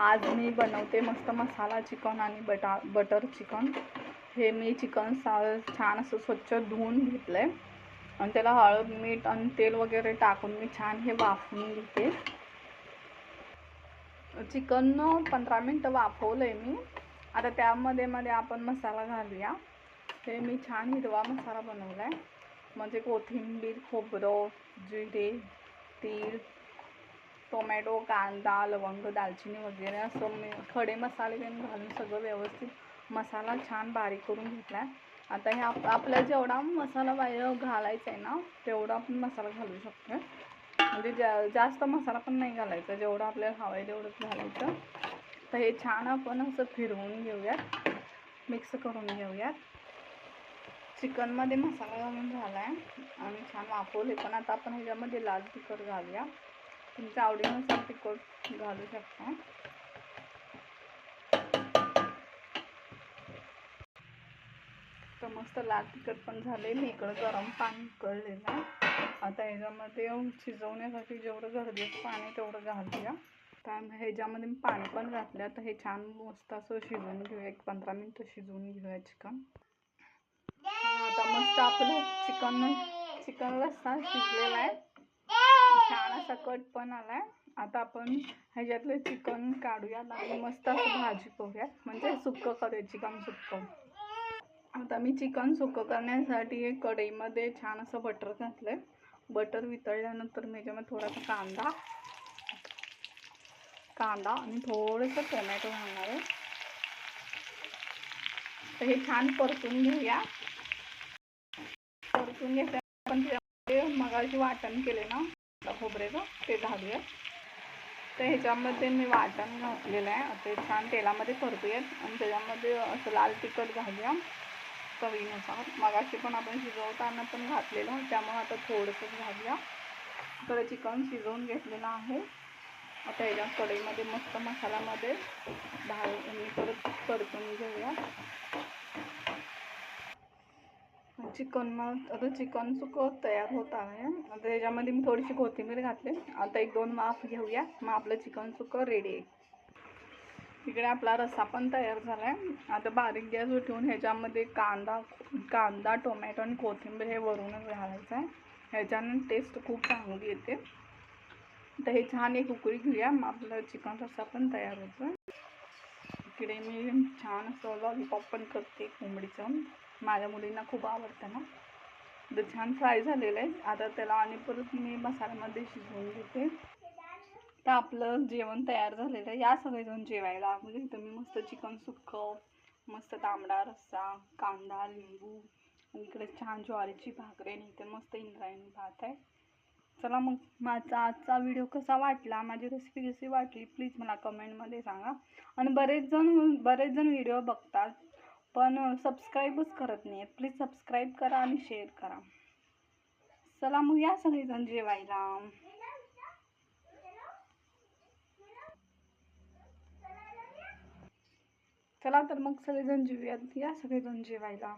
आज मी बनवते मस्त मसाला चिकन आणि बटा बटर चिकन. हे मी चिकन सा छान असं स्वच्छ धुवून घेतलं आहे आणि त्याला हळद मीठ आणि तेल वगैरे टाकून मी छान हे वाफवून घेते. चिकन पंधरा मिनटं वाफवलं आहे मी. आता त्यामध्ये मध्ये आपण मसाला घालूया. हे मी छान हिरवा मसाला बनवला आहे म्हणजे कोथिंबीर खोबरं जिरे तीळ टोमॅटो कांदा लवंग दालचिनी वगैरे असं मी खडे मसाले पण घालून सगळं व्यवस्थित मसाला छान बारीक करून घेतला आहे आता हे आप आपल्याला जेवढा मसाला बाहेर घालायचा आहे ना तेवढा आपण मसाला घालू शकतो म्हणजे जा जास्त मसाला पण नाही घालायचा जेवढं आपल्याला हवं आहे तेवढंच घालायचं. तर हे छान आपण असं फिरवून घेऊयात. मिक्स करून घेऊयात. चिकनमध्ये मसाला घालून झाला आहे आणि छान वाफवले. पण आता आपण ह्याच्यामध्ये लाल तिखट घालूया. तुमच्या आवडीनुसार तिखट घालू शकता. तर मस्त लाल तिखट पण झाले मी इकडं गरम पाणी उकळलेलं. आहे आता ह्याच्यामध्ये शिजवण्यासाठी जेवढं गरजेचं पाणी तेवढं घालूया त्यामुळे ह्याच्यामध्ये मी पाणी पण घातलं तर हे छान मस्त असं शिजवून घेऊया. एक पंधरा मिनटं शिजवून घेऊया चिकन आता मस्त आपलं चिकन चिकन लसा शिजलेला आहे. छान असा कट पण आलाय. आता आपण ह्याच्यातलं चिकन काढूयात आणि मस्त असं भाजी करूयात. म्हणजे सुक्कं करूया चिकन सुक्कं. आता मी चिकन सुकं करण्यासाठी कढईमध्ये छान असं बटर घातलंय. बटर वितळल्यानंतर मी ह्याच्यामध्ये थोडासा कांदा कांदा आणि थोडंसं टोमॅटो घालणार आहे. तर हे छान परतून घेऊया. परतून घेतल्या आपण मगाशी वाटण केले ना? खोबरेचं ते घालूया तर ह्याच्यामध्ये मी वाटण घातलेलं आहे. ते छान तेलामध्ये परतूयात आणि त्याच्यामध्ये असं लाल तिखट घालूया चवीनुसार. मगाशी पण आपण शिजवताना पण घातलेलं त्यामुळे आता थोडंसंच घालूया. तर चिकन शिजवून घेतलेलं आहे. आता ह्याच्या कढईमध्ये मस्त मसाल्यामध्ये भाव मी परत परतून घेऊया. चिकन मग आता चिकन सुकं तयार होत आहे. आता ह्याच्यामध्ये मी थोडीशी कोथिंबीर घातली. आता एक दोन माफ घेऊया. मग आपलं चिकन सुकं रेडी आहे. इकडे आपला रस्सा पण तयार झाला आहे आता बारीक गॅस उठवून ह्याच्यामध्ये कांदा कांदा टोमॅटो आणि कोथिंबीर हे वरूनच घालायचं आहे. ह्याच्यानं टेस्ट खूप चांगली येते. तर हे छान एक उकळी घेऊया. मग आपलं चिकन रस्सा पण तयार होतो इकडे मी छान असं लॉलीपॉप पण करते कोंबडीचं. माझ्या मुलींना खूप आवडतं ना. तर छान फ्राय झालेलं आहे. आता त्याला आणि परत मी मसाल्यामध्ये शिजवून घेते. तर आपलं जेवण तयार झालेलं आहे. या सगळेजण जेवायला. म्हणजे इथं मी मस्त चिकन सुक्कं मस्त तांबडा रस्सा कांदा लिंबू आणि इकडे छान ज्वारीची भाकरी आणि इथे मस्त इंद्रायणी भात आहे. चला मग माझा आजचा व्हिडिओ कसा वाटला? माझी रेसिपी कशी वाटली? प्लीज मला कमेंटमध्ये सांगा. आणि बरेच जण बरेच जण व्हिडिओ बघतात पण सबस्क्राईबच करत नाही आहेत प्लीज सबस्क्राईब करा आणि शेअर करा. चला मग या सगळेजण जेवायला. चला तर मग सगळेजण जेवूयात या सगळेजण जेवायला.